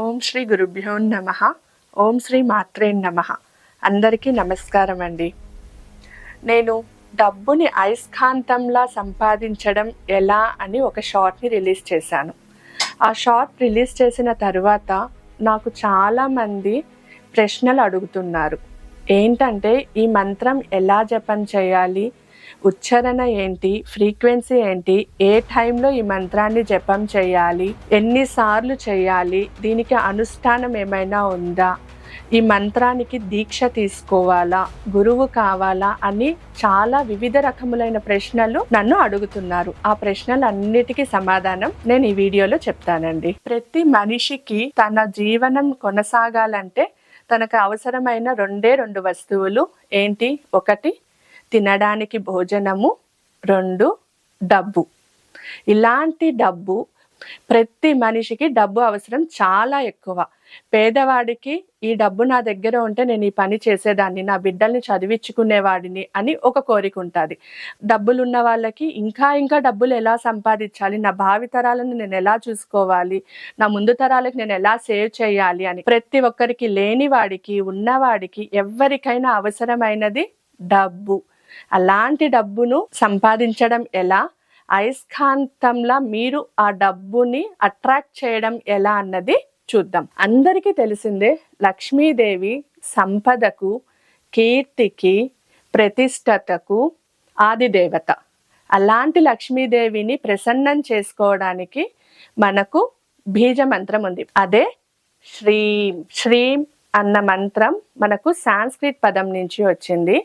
ఓం శ్రీ గురుభ్యో నమ. ఓం శ్రీ మాత్రే నమ. అందరికీ నమస్కారం అండి నేను డబ్బుని అయస్కాంతంలా సంపాదించడం ఎలా అని ఒక షార్ట్ని రిలీజ్ చేశాను. ఆ షార్ట్ రిలీజ్ చేసిన తర్వాత నాకు చాలామంది ప్రశ్నలు అడుగుతున్నారు. ఏంటంటే ఈ మంత్రం ఎలా జపం చేయాలి? ఉచ్చారణ ఏంటి? ఫ్రీక్వెన్సీ ఏంటి? ఏ టైంలో ఈ మంత్రాన్ని జపం చేయాలి? ఎన్నిసార్లు చేయాలి? దీనికి అనుష్ఠానం ఏమైనా ఉందా? ఈ మంత్రానికి దీక్ష తీసుకోవాలా? గురువు కావాలా? అని చాలా వివిధ రకములైన ప్రశ్నలు నన్ను అడుగుతున్నారు. ఆ ప్రశ్నలన్నిటికీ సమాధానం నేను ఈ వీడియోలో చెప్తానండి. ప్రతి మనిషికి తన జీవనం కొనసాగాలంటే తనకు అవసరమైన రెండే రెండు వస్తువులు. ఏంటి? ఒకటి తినడానికి భోజనము రెండు డబ్బు. ఇలాంటి డబ్బు ప్రతి మనిషికి డబ్బు అవసరం చాలా ఎక్కువ. పేదవాడికి ఈ డబ్బు నా దగ్గర ఉంటే నేను ఈ పని చేసేదాన్ని నా బిడ్డల్ని చదివించుకునేవాడిని అని ఒక కోరిక ఉంటుంది. డబ్బులున్న వాళ్ళకి ఇంకా ఇంకా డబ్బులు ఎలా సంపాదించాలి నా భావి తరాలను నేను ఎలా చూసుకోవాలి నా ముందు తరాలకు నేను ఎలా సేవ్ చేయాలి అని ప్రతి ఒక్కరికి లేని వాడికి ఉన్నవాడికి ఎవరికైనా అవసరమైనది డబ్బు. అలాంటి డబ్బును సంపాదించడం ఎలా? అయస్కాంతంలా మీరు ఆ డబ్బుని అట్రాక్ట్ చేయడం ఎలా అన్నది చూద్దాం. అందరికీ తెలిసిందే లక్ష్మీదేవి సంపదకు కీర్తికి ప్రతిష్టతకు ఆదిదేవత. అలాంటి లక్ష్మీదేవిని ప్రసన్నం చేసుకోవడానికి మనకు బీజ మంత్రం ఉంది. అదే శ్రీం శ్రీం అన్న మంత్రం మనకు సాంస్క్రిట్ పదం నుంచి వచ్చింది.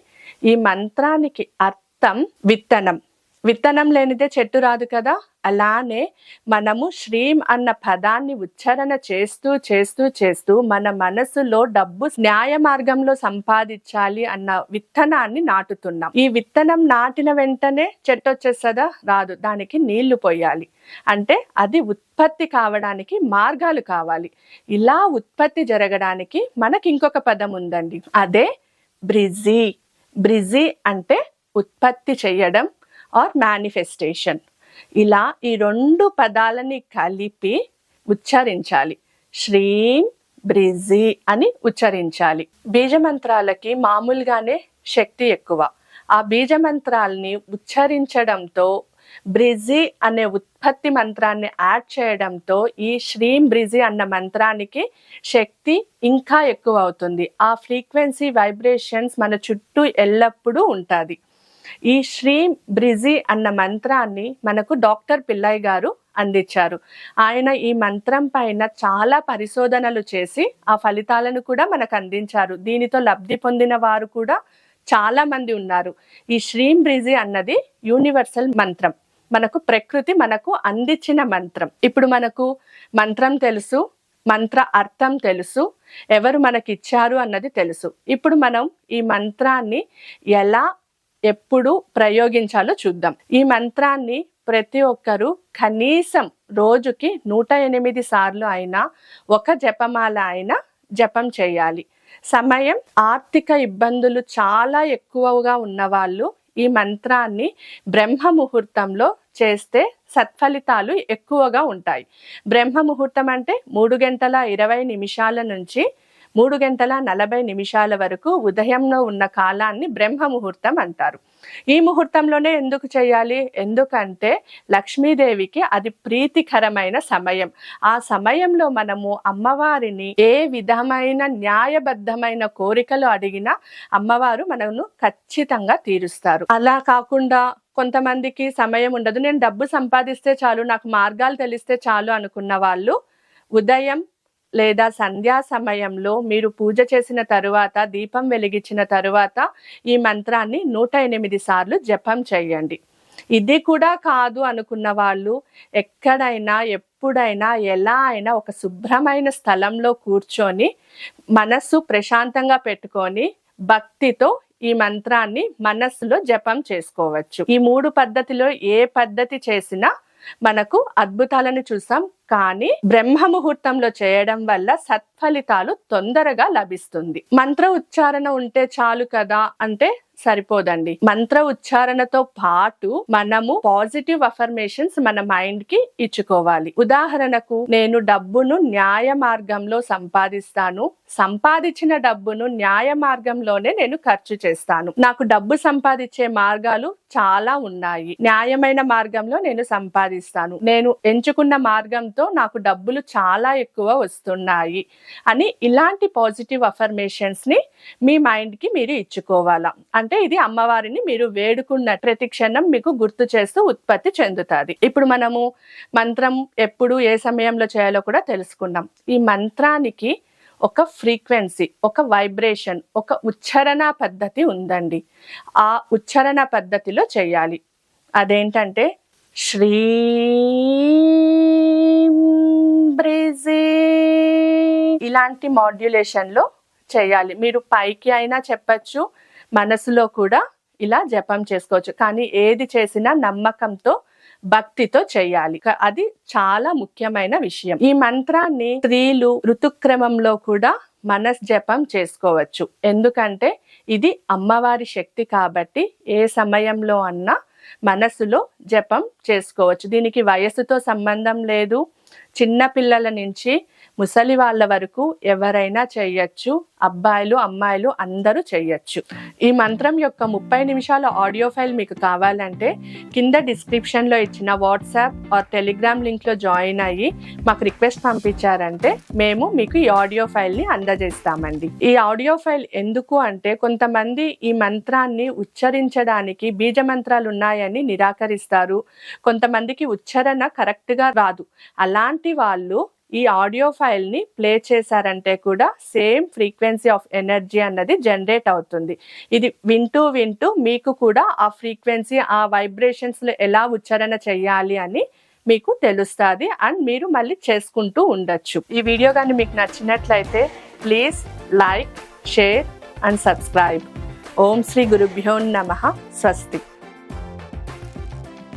ఈ మంత్రానికి అర్థం విత్తనం. విత్తనం లేనిదే చెట్టు రాదు కదా? అలానే మనము శ్రీం అన్న పదాన్ని ఉచ్చారణ చేస్తూ చేస్తూ చేస్తూ మన మనసులో డబ్బు న్యాయ మార్గంలో సంపాదించాలి అన్న విత్తనాన్ని నాటుతున్నాం. ఈ విత్తనం నాటిన వెంటనే చెట్టు వచ్చేస్తుందా? రాదు. దానికి నీళ్ళు పోయాలి. అంటే అది ఉత్పత్తి కావడానికి మార్గాలు కావాలి. ఇలా ఉత్పత్తి జరగడానికి మనకి ఇంకొక పదం ఉందండి. అదే బ్రిజీ. బ్రిజీ అంటే ఉత్పత్తి చేయడం ఆర్ మేనిఫెస్టేషన్ ఇలా ఈ రెండు పదాలని కలిపి ఉచ్చరించాలి. శ్రీం బ్రిజి అని ఉచ్చరించాలి. బీజమంత్రాలకి మామూలుగానే శక్తి ఎక్కువ. ఆ బీజమంత్రాల్ని ఉచ్చరించడంతో బ్రిజి అనే ఉత్పత్తి మంత్రాన్ని యాడ్ చేయడంతో ఈ శ్రీం బ్రిజి అన్న మంత్రానికి శక్తి ఇంకా ఎక్కువ అవుతుంది ఆ ఫ్రీక్వెన్సీ వైబ్రేషన్స్ మన చుట్టూ ఎల్లప్పుడూ ఉంటుంది. ఈ శ్రీం బ్రిజి అన్న మంత్రాన్ని మనకు డాక్టర్ పిల్లయ్య గారు అందించారు. ఆయన ఈ మంత్రం పైన చాలా పరిశోధనలు చేసి ఆ ఫలితాలను కూడా మనకు అందించారు. దీనితో లబ్ధి పొందిన వారు కూడా చాలా మంది ఉన్నారు. ఈ శ్రీం బ్రిజి అన్నది యూనివర్సల్ మంత్రం. మనకు ప్రకృతి మనకు అందించిన మంత్రం. ఇప్పుడు మనకు మంత్రం తెలుసు మంత్ర అర్థం తెలుసు ఎవరు మనకి ఇచ్చారు అన్నది తెలుసు. ఇప్పుడు మనం ఈ మంత్రాన్ని ఎలా ఎప్పుడు ప్రయోగించాలో చూద్దాం. ఈ మంత్రాన్ని ప్రతి ఒక్కరూ కనీసం రోజుకి నూట ఎనిమిది సార్లు అయినా ఒక జపమాల అయినా జపం చేయాలి. సమయం ఆర్థిక ఇబ్బందులు చాలా ఎక్కువగా ఉన్నవాళ్ళు ఈ మంత్రాన్ని బ్రహ్మ ముహూర్తంలో చేస్తే సత్ఫలితాలు ఎక్కువగా ఉంటాయి. బ్రహ్మ ముహూర్తం అంటే మూడు గంటల ఇరవై నిమిషాల నుంచి మూడు గంటల నలభై నిమిషాల వరకు ఉదయంలో ఉన్న కాలాన్ని బ్రహ్మ ముహూర్తం అంటారు. ఈ ముహూర్తంలోనే ఎందుకు చేయాలి? ఎందుకంటే లక్ష్మీదేవికి అది ప్రీతికరమైన సమయం. ఆ సమయంలో మనము అమ్మవారిని ఏ విధమైన న్యాయబద్ధమైన కోరికలు అడిగినా అమ్మవారు మనను ఖచ్చితంగా తీరుస్తారు. అలా కాకుండా కొంతమందికి సమయం ఉండదు. నేను డబ్బు సంపాదిస్తే చాలు నాకు మార్గాలు తెలిస్తే చాలు అనుకున్న వాళ్ళు ఉదయం లేదా సంధ్యా సమయంలో మీరు పూజ చేసిన తరువాత దీపం వెలిగించిన తరువాత ఈ మంత్రాన్ని నూట ఎనిమిది సార్లు జపం చేయండి. ఇది కూడా కాదు అనుకున్న వాళ్ళు ఎక్కడైనా ఎప్పుడైనా ఎలా అయినా ఒక శుభ్రమైన స్థలంలో కూర్చొని మనస్సు ప్రశాంతంగా పెట్టుకొని భక్తితో ఈ మంత్రాన్ని మనస్సులో జపం చేసుకోవచ్చు. ఈ మూడు పద్ధతిలో ఏ పద్ధతి చేసినా మనకు అద్భుతాలను చూసాం. కానీ బ్రహ్మ ముహూర్తంలో చేయడం వల్ల సత్ఫలితాలు తొందరగా లభిస్తుంది. మంత్ర ఉచ్చారణ ఉంటే చాలు కదా అంటే సరిపోదండి. మంత్ర ఉచ్చారణతో పాటు మనము పాజిటివ్ అఫర్మేషన్స్ మన మైండ్కి ఇచ్చుకోవాలి. ఉదాహరణకు నేను డబ్బును న్యాయ మార్గంలో సంపాదిస్తాను. సంపాదించిన డబ్బును న్యాయ మార్గంలోనే నేను ఖర్చు చేస్తాను. నాకు డబ్బు సంపాదించే మార్గాలు చాలా ఉన్నాయి. న్యాయమైన మార్గంలో నేను సంపాదిస్తాను. నేను ఎంచుకున్న మార్గంతో నాకు డబ్బులు చాలా ఎక్కువ వస్తున్నాయి అని ఇలాంటి పాజిటివ్ అఫర్మేషన్స్ని మీ మైండ్కి మీరు ఇచ్చుకోవాలా. అంటే ఇది అమ్మవారిని మీరు వేడుకున్న ప్రతి క్షణం మీకు గుర్తు చేస్తూ ఉత్పత్తి చెందుతుంది. ఇప్పుడు మనము మంత్రం ఎప్పుడు ఏ సమయంలో చేయాలో కూడా తెలుసుకున్నాం. ఈ మంత్రానికి ఒక ఫ్రీక్వెన్సీ ఒక వైబ్రేషన్ ఒక ఉచ్చారణ పద్ధతి ఉందండి. ఆ ఉచ్చారణ పద్ధతిలో చేయాలి. అదేంటంటే శ్రీ బ్రిజి ఇలాంటి మాడ్యులేషన్లో చేయాలి. మీరు పైకి అయినా చెప్పచ్చు మనసులో కూడా ఇలా జపం చేసుకోవచ్చు. కానీ ఏది చేసినా నమ్మకంతో భక్తితో చేయాలి. అది చాలా ముఖ్యమైన విషయం. ఈ మంత్రాన్ని స్త్రీలు ఋతుక్రమంలో కూడా మనస్ జపం చేసుకోవచ్చు. ఎందుకంటే ఇది అమ్మవారి శక్తి కాబట్టి ఏ సమయంలో అన్నా మనసులో జపం చేసుకోవచ్చు. దీనికి వయసుతో సంబంధం లేదు. చిన్న పిల్లల నుంచి ముసలి వాళ్ళ వరకు ఎవరైనా చేయొచ్చు అబ్బాయిలు అమ్మాయిలు అందరూ చేయొచ్చు. ఈ మంత్రం యొక్క ముప్పై నిమిషాల ఆడియో ఫైల్ మీకు కావాలంటే కింద డిస్క్రిప్షన్లో ఇచ్చిన వాట్సాప్ ఆర్ టెలిగ్రామ్ లింక్లో జాయిన్ అయ్యి మాకు రిక్వెస్ట్ పంపించారంటే మేము మీకు ఈ ఆడియో ఫైల్ని అందజేస్తామండి. ఈ ఆడియో ఫైల్ ఎందుకు అంటే కొంతమంది ఈ మంత్రాన్ని ఉచ్చరించడానికి బీజ మంత్రాలు ఉన్నాయని నిరాకరిస్తారు. కొంతమందికి ఉచ్చరణ కరెక్ట్గా రాదు. అలాంటి వాళ్ళు ఈ ఆడియో ఫైల్ని ప్లే చేశారంటే కూడా సేమ్ ఫ్రీక్వెన్సీ ఆఫ్ ఎనర్జీ అన్నది జనరేట్ అవుతుంది. ఇది వింటూ వింటూ మీకు కూడా ఆ ఫ్రీక్వెన్సీ ఆ వైబ్రేషన్స్లో ఎలా ఉచ్చారణ చేయాలి అని మీకు తెలుస్తుంది అండ్ మీరు మళ్ళీ చేసుకుంటూ ఉండొచ్చు. ఈ వీడియో కానీ మీకు నచ్చినట్లయితే please like share and subscribe. ఓం శ్రీ గురుభ్యో నమ. స్వస్తి.